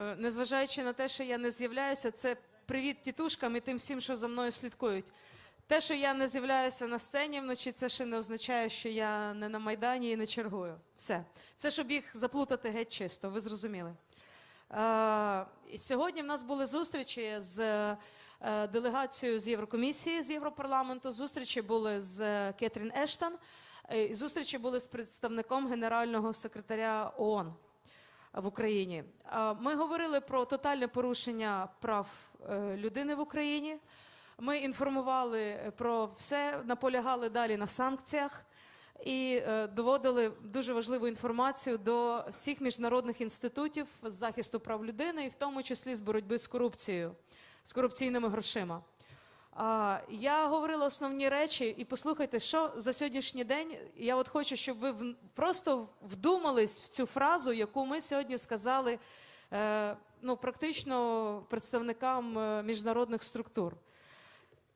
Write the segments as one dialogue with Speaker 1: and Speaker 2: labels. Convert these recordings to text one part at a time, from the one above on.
Speaker 1: Е, Незважаючи на те, що я не з'являюся, це привіт тітушкам і тим всім, що за мною слідкують. Те, що я не з'являюся на сцені вночі, це ще не означає, що я не на Майдані і не чергую. Все. Це щоб їх заплутати геть чисто, ви зрозуміли. Е, сьогодні в нас були зустрічі з е, делегацією з Єврокомісії з Європарламенту. Зустрічі були з е, Кетрін Ештон, е, зустрічі були з представником генерального секретаря ООН в Україні. Ми говорили про тотальне порушення прав е, людини в Україні. Ми інформували про все, наполягали далі на санкціях і е, доводили дуже важливу інформацію до всіх міжнародних інститутів з захисту прав людини, і в тому числі з боротьби з корупцією, з корупційними грошима. Я говорила основні речі, і послухайте, що за сьогоднішній день. Я от хочу, щоб ви просто вдумались в цю фразу, яку ми сьогодні сказали е, ну, практично представникам е, міжнародних структур.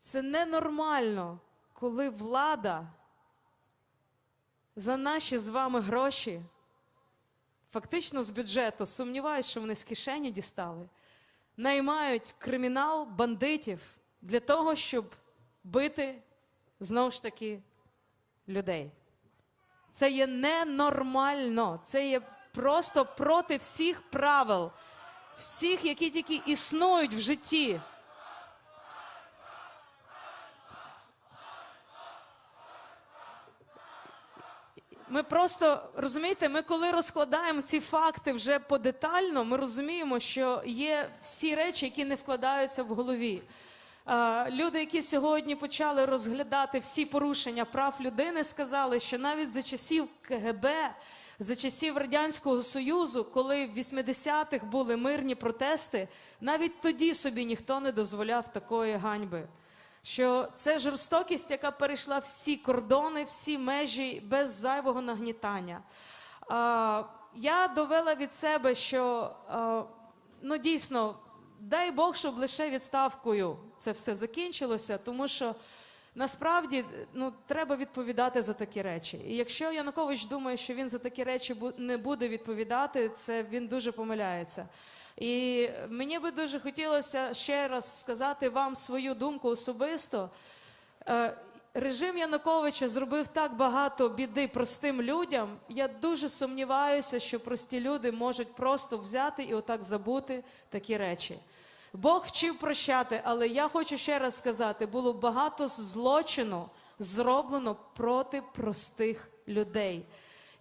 Speaker 1: Це ненормально, коли влада за наші з вами гроші, фактично з бюджету, сумніваюсь, що вони з кишені дістали, наймають кримінал бандитів для того, щоб бити знову ж таки людей. Це є ненормально, це є просто проти всіх правил, всіх, які тільки існують в житті. Ми просто розумієте, ми коли розкладаємо ці факти вже подетально, ми розуміємо, що є всі речі, які не вкладаються в голові. Люди, які сьогодні почали розглядати всі порушення прав людини, сказали, що навіть за часів КГБ, за часів Радянського Союзу, коли в 80-х були мирні протести, навіть тоді собі ніхто не дозволяв такої ганьби що це жорстокість, яка перейшла всі кордони, всі межі без зайвого нагнітання. Я довела від себе, що ну дійсно, дай Бог, щоб лише відставкою це все закінчилося, тому що. Насправді ну треба відповідати за такі речі. І якщо Янукович думає, що він за такі речі не буде відповідати, це він дуже помиляється. І мені би дуже хотілося ще раз сказати вам свою думку особисто. Е, Режим Януковича зробив так багато біди простим людям. Я дуже сумніваюся, що прості люди можуть просто взяти і отак забути такі речі. Бог вчив прощати, але я хочу ще раз сказати: було багато злочину зроблено проти простих людей.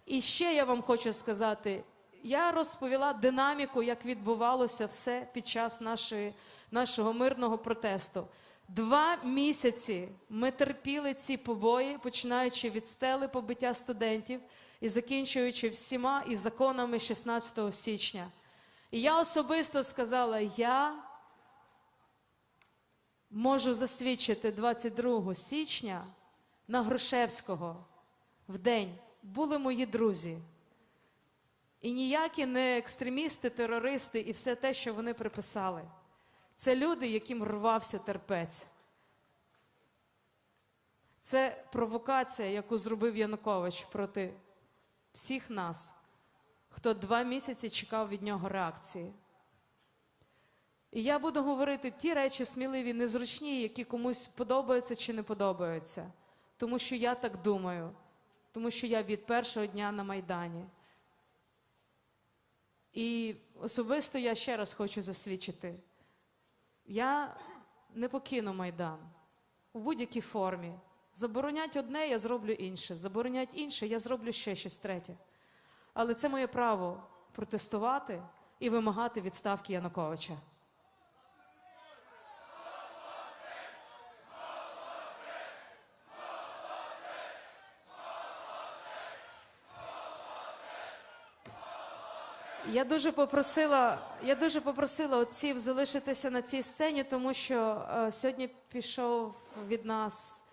Speaker 1: І ще я вам хочу сказати: я розповіла динаміку, як відбувалося все під час нашої, нашого мирного протесту. Два місяці ми терпіли ці побої, починаючи від стели побиття студентів і закінчуючи всіма і законами 16 січня. І я особисто сказала: я можу засвідчити 22 січня на Грушевського в день були мої друзі. І ніякі не екстремісти, терористи і все те, що вони приписали. Це люди, яким рвався терпець. Це провокація, яку зробив Янукович проти всіх нас, хто два місяці чекав від нього реакції. І я буду говорити ті речі сміливі, незручні, які комусь подобаються чи не подобаються. Тому що я так думаю, тому що я від першого дня на Майдані. І особисто я ще раз хочу засвідчити: я не покину Майдан у будь-якій формі. Заборонять одне, я зроблю інше. Заборонять інше, я зроблю ще щось третє. Але це моє право протестувати і вимагати відставки Януковича. Я дуже попросила, я дуже попросила отців залишитися на цій сцені, тому що е, сьогодні пішов від нас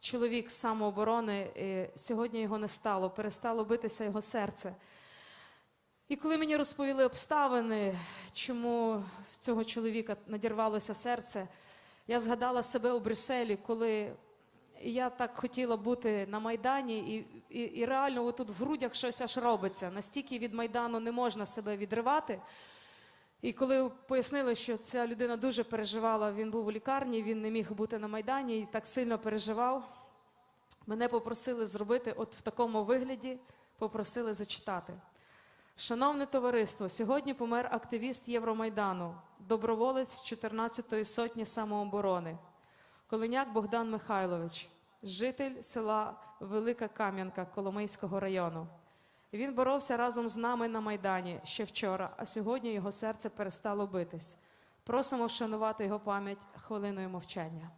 Speaker 1: чоловік самооборони, і сьогодні його не стало, перестало битися його серце. І коли мені розповіли обставини, чому в цього чоловіка надірвалося серце, я згадала себе у Брюсселі, коли я так хотіла бути на Майдані, і, і, і реально отут в грудях щось аж робиться. Настільки від Майдану не можна себе відривати. І коли пояснили, що ця людина дуже переживала, він був у лікарні, він не міг бути на Майдані і так сильно переживав, мене попросили зробити от в такому вигляді, попросили зачитати. Шановне товариство, сьогодні помер активіст Євромайдану, доброволець 14-ї сотні самооборони, Колиняк Богдан Михайлович, житель села Велика Кам'янка Коломийського району. Він боровся разом з нами на Майдані ще вчора, а сьогодні його серце перестало битись. Просимо вшанувати його пам'ять хвилиною мовчання.